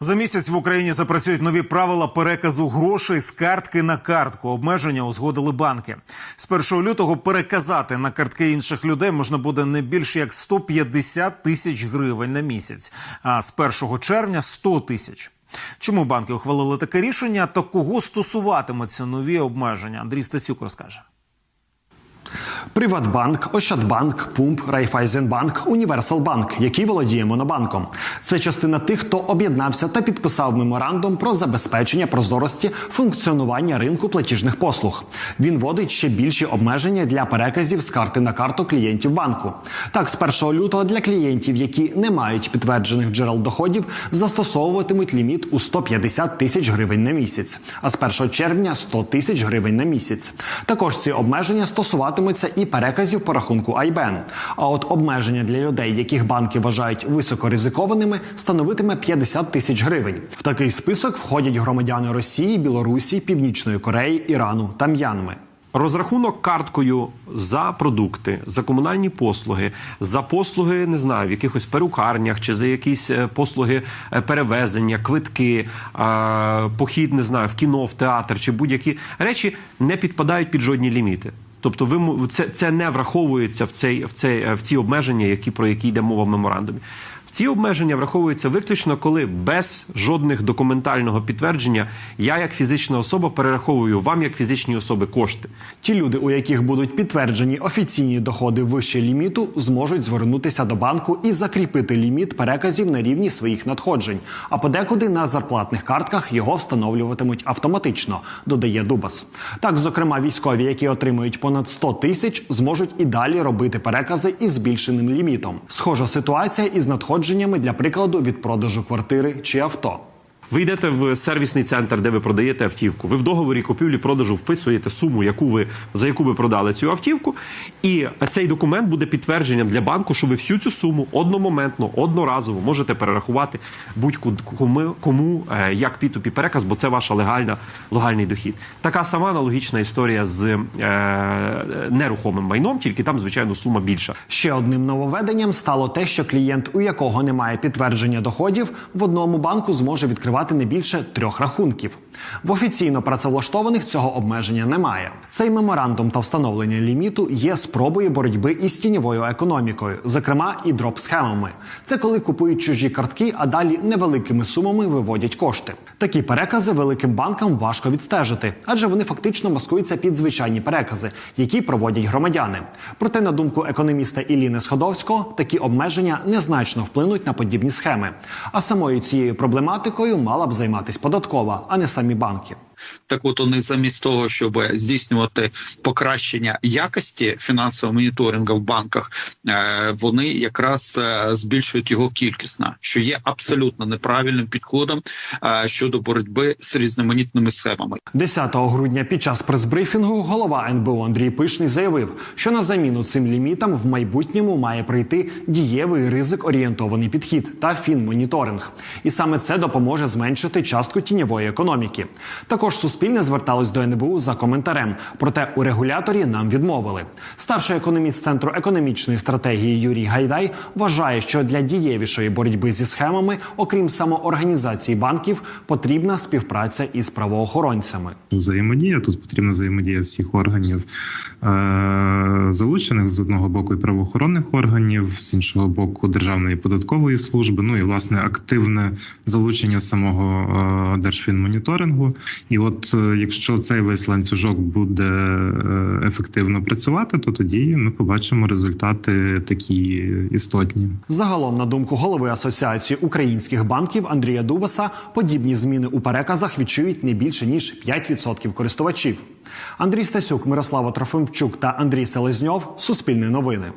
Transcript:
За місяць в Україні запрацюють нові правила переказу грошей з картки на картку. Обмеження узгодили банки. З 1 лютого переказати на картки інших людей можна буде не більше як 150 тисяч гривень на місяць, а з 1 червня 100 тисяч. Чому банки ухвалили таке рішення та кого стосуватимуться нові обмеження? Андрій Стасюк розкаже. Приватбанк, Ощадбанк, Пумп, Райфайзенбанк, Універсалбанк, який володіє монобанком. Це частина тих, хто об'єднався та підписав меморандум про забезпечення прозорості функціонування ринку платіжних послуг. Він вводить ще більші обмеження для переказів з карти на карту клієнтів банку. Так, з 1 лютого для клієнтів, які не мають підтверджених джерел доходів, застосовуватимуть ліміт у 150 тисяч гривень на місяць, а з 1 червня 100 тисяч гривень на місяць. Також ці обмеження стосуватимуться і переказів по рахунку IBAN. А от обмеження для людей, яких банки вважають високоризикованими, становитиме 50 тисяч гривень. В такий список входять громадяни Росії, Білорусі, Північної Кореї, Ірану та М'янми. Розрахунок карткою за продукти, за комунальні послуги, за послуги, не знаю, в якихось перукарнях чи за якісь е, послуги е, перевезення, квитки, е, похід, не знаю, в кіно, в театр чи будь-які речі не підпадають під жодні ліміти. Тобто, ви це, це не враховується в цей в цей е, в ці обмеження, які про які йде мова в меморандумі. Ці обмеження враховуються виключно, коли без жодних документального підтвердження я, як фізична особа, перераховую вам, як фізичні особи, кошти. Ті люди, у яких будуть підтверджені офіційні доходи вище ліміту, зможуть звернутися до банку і закріпити ліміт переказів на рівні своїх надходжень. А подекуди на зарплатних картках його встановлюватимуть автоматично, додає Дубас. Так, зокрема, військові, які отримують понад 100 тисяч, зможуть і далі робити перекази із збільшеним лімітом. Схожа ситуація із надходженнями для прикладу від продажу квартири чи авто. Ви йдете в сервісний центр, де ви продаєте автівку. Ви в договорі купівлі-продажу вписуєте суму, яку ви за яку ви продали цю автівку, і цей документ буде підтвердженням для банку, що ви всю цю суму одномоментно, одноразово можете перерахувати будь-кому кому е, як P2P переказ, бо це ваша легальна легальний дохід. Така сама аналогічна історія з е, нерухомим майном, тільки там, звичайно, сума більша. Ще одним нововведенням стало те, що клієнт, у якого немає підтвердження доходів, в одному банку зможе відкривати не більше трьох рахунків. В офіційно працевлаштованих цього обмеження немає. Цей меморандум та встановлення ліміту є спробою боротьби із тіньовою економікою, зокрема і дроп-схемами. Це коли купують чужі картки, а далі невеликими сумами виводять кошти. Такі перекази великим банкам важко відстежити, адже вони фактично маскуються під звичайні перекази, які проводять громадяни. Проте, на думку економіста Іліни Сходовського, такі обмеження незначно вплинуть на подібні схеми. А самою цією проблематикою мала б займатися податкова, а не самі банки. Так от вони замість того, щоб здійснювати покращення якості фінансового моніторингу в банках, е, вони якраз е, збільшують його кількісно, що є абсолютно неправильним підходом е, щодо боротьби з різноманітними схемами. 10 грудня під час прес-брифінгу голова НБУ Андрій Пишний заявив, що на заміну цим лімітам в майбутньому має прийти дієвий ризик орієнтований підхід та фінмоніторинг. І саме це допоможе зменшити частку тіньової економіки. Також Суспільне зверталось до НБУ за коментарем. Проте у регуляторі нам відмовили. Старший економіст центру економічної стратегії Юрій Гайдай вважає, що для дієвішої боротьби зі схемами, окрім самоорганізації банків, потрібна співпраця із правоохоронцями. взаємодія. Тут потрібна взаємодія всіх органів е- залучених з одного боку і правоохоронних органів, з іншого боку, державної податкової служби. Ну і власне активне залучення самого е- держфінмоніторингу. І от е, якщо цей весь ланцюжок буде е- ефективно працювати, то тоді ми побачимо результати такі істотні. Загалом, на думку голови Асоціації українських банків Андрія Дубаса, подібні зміни у переказах відчують не більше ніж 5% користувачів. Андрій Стасюк, Мирослава Трофимчук та Андрій Селезньов Суспільне новини.